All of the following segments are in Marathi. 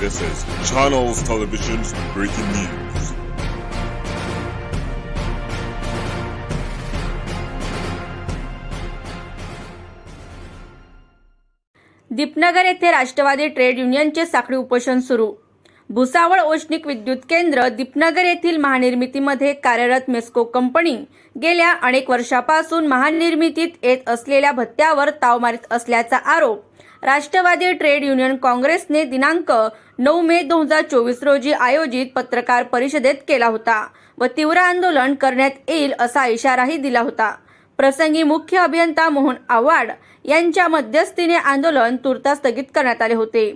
This is Channels Television's breaking news. Deepnagar येथे राष्ट्रवादी ट्रेड युनियनचे साखळी उपोषण सुरू भुसावळ औष्णिक विद्युत केंद्र दीपनगर येथील महानिर्मितीमध्ये कार्यरत मेस्को कंपनी गेल्या अनेक वर्षापासून महानिर्मितीत येत असलेल्या भत्त्यावर ताव मारित असल्याचा आरोप राष्ट्रवादी ट्रेड युनियन काँग्रेसने दिनांक नऊ मे दोन हजार चोवीस रोजी आयोजित पत्रकार परिषदेत केला होता व तीव्र आंदोलन करण्यात येईल असा इशाराही दिला होता. प्रसंगी मुख्य अभियंता मोहन आव्हाड यांच्या मध्यस्थीने आंदोलन तुर्तास स्थगित करण्यात आले होते.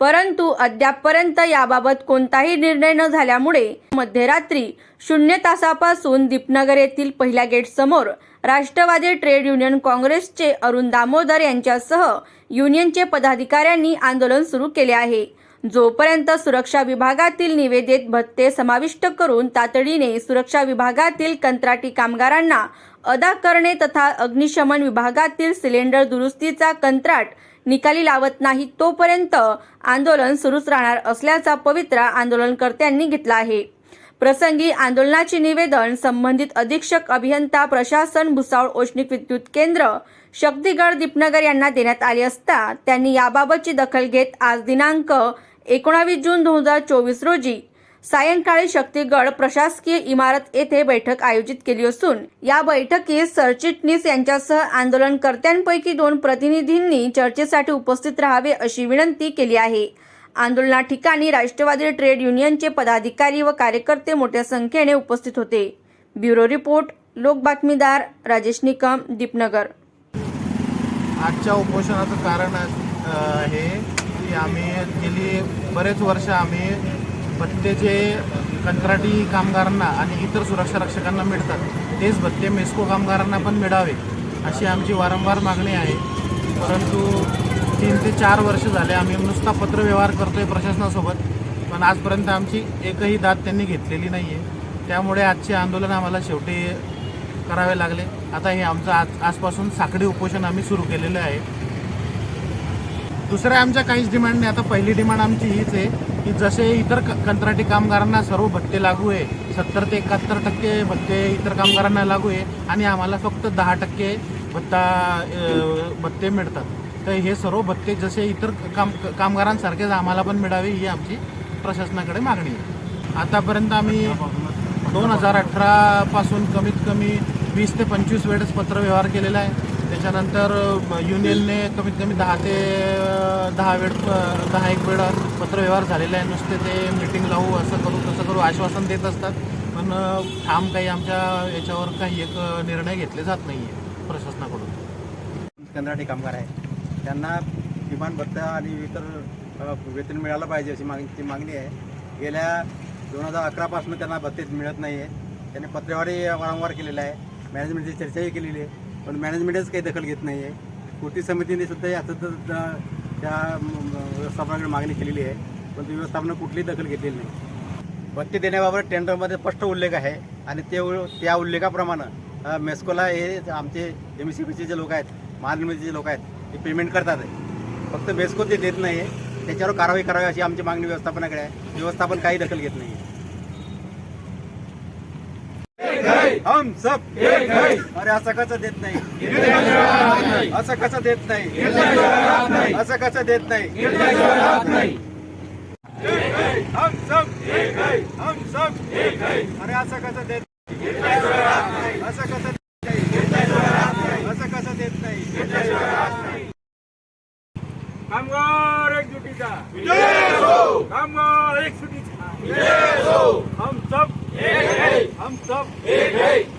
परंतु अद्यापपर्यंत याबाबत कोणताही निर्णय न झाल्यामुळे मध्यरात्री शून्य तासापासून दीपनगर येथील पहिल्या गेट समोर राष्ट्रवादी ट्रेड युनियन काँग्रेसचे अरुण दामोदर यांच्यासह युनियनचे पदाधिकाऱ्यांनी आंदोलन सुरू केले आहे. जोपर्यंत सुरक्षा विभागातील निवेदित भत्ते समाविष्ट करून तातडीने सुरक्षा विभागातील कंत्राटी कामगारांना अदा करणे तथा अग्निशमन विभागातील सिलेंडर दुरुस्तीचा कंत्राट निकाली लावत नाही तोपर्यंत आंदोलन सुरूच राहणार असल्याचा पवित्रा आंदोलनकर्त्यांनी घेतला आहे. प्रसंगी आंदोलनाचे निवेदन संबंधित अधीक्षक अभियंता प्रशासन भुसावळ औष्णिक विद्युत केंद्र शक्तिगड दीपनगर यांना देण्यात आले असता त्यांनी याबाबतची दखल घेत आज दिनांक एकोणावीस जून दोन हजार चोवीस रोजी सायंकाळी शक्तिगड प्रशासकीय इमारत येथे बैठक आयोजित केली असून या बैठकीत सरचिटणीस यांच्यासह आंदोलनकर्त्यांपैकी दोन प्रतिनिधींनी चर्चेसाठी उपस्थित राहावे अशी विनंती केली आहे. आंदोलना ठिकाणी राष्ट्रवादी ट्रेड युनियनचे पदाधिकारी व कार्यकर्ते मोठ्या संख्येने उपस्थित होते. ब्युरो रिपोर्ट लोक बातमीदार राजेश निकम दीपनगर. आजच्या उपोषणाचं कारण हे की आम्ही गेली बरेच वर्ष आम्ही भत्ते जे कंत्राटी कामगारांना आणि इतर सुरक्षा रक्षकांना मिळतात तेच भत्ते मेस्को कामगारांना पण मिळावे अशी आमची वारंवार मागणी आहे. परंतु तीन ते चार वर्ष झाले आम्ही नुसता पत्रव्यवहार करतो आहे प्रशासनासोबत पण आजपर्यंत आमची एकही दाद त्यांनी घेतलेली नाही आहे त्यामुळे आजचे आंदोलन आम्हाला शेवटी करावे लागले. आता हे आमचं आज आजपासून साखळी उपोषण आम्ही सुरू केलेलं आहे. दुसऱ्या आमच्या काहीच डिमांड नाही. आता पहिली डिमांड आमची हीच आहे की जसे इतर क- कंत्राटी कामगारांना सर्व भत्ते लागू आहे सत्तर ते एकाहत्तर टक्के भत्ते इतर कामगारांना लागू आहे आणि आम्हाला फक्त दहा टक्के भत्ता भत्ते मिळतात. तर हे सर्व भत्ते जसे इतर काम कामगारांसारखेच आम्हाला पण मिळावे ही आमची प्रशासनाकडे मागणी आहे. आतापर्यंत आम्ही दोन हजार अठरापासून कमीत कमी वीस ते पंचवीस वेळेस पत्रव्यवहार केलेला आहे. त्याच्यानंतर युनियनने कमीत कमी दहा ते दहा वेळ दहा एक वेळा पत्रव्यवहार झालेला आहे नुसते ते मीटिंग लावू असं करू तसं करू आश्वासन देत असतात. पण ठाम काही आमच्या याच्यावर काही एक निर्णय घेतले जात नाही आहे प्रशासनाकडून. कंत्राटी कामगार आहे त्यांना किमान भत्ता आणि इतर वेतन मिळालं पाहिजे अशी मागणी मागणी आहे. गेल्या दोन हजार अकरापासून त्यांना भत्ते मिळत नाही आहे त्यांनी पत्रव्यवहारही वारंवार केलेला आहे. मॅनेजमेंटची चर्चाही केलेली आहे. पण मॅनेजमेंटच काही दखल घेत नाही आहे कृती समितीने सुद्धा याचं तर त्या- व्यवस्थापनाकडे मागणी केलेली आहे. पण ती व्यवस्थापनानं कुठलीही दखल घेतलेली नाही. भत्ते देण्याबाबत टेंडरमध्ये स्पष्ट उल्लेख आहे आणि ते उ- त्या उल्लेखाप्रमाणे मेस्कोला हे आमचे एम सी पीचे जे लोक आहेत महानिर्मितीचे लोक आहेत ते पेमेंट करतात. फक्त मेस्को ते देत नाही आहे त्याच्यावर कारवाई करावी अशी आमची मागणी व्यवस्थापनाकडे आहे. व्यवस्थापन काही दखल घेत नाही हम सब अरे असं कसं देत नाही? असं कसं देत नाही? असं कसं देत नाही? हम सब हम सब अरे असं कसं देत असं कसं देत नाही? असं कसं देत नाही? कामगार एकजुटीचा. कामगार एकजुटीचा हम सब हम सब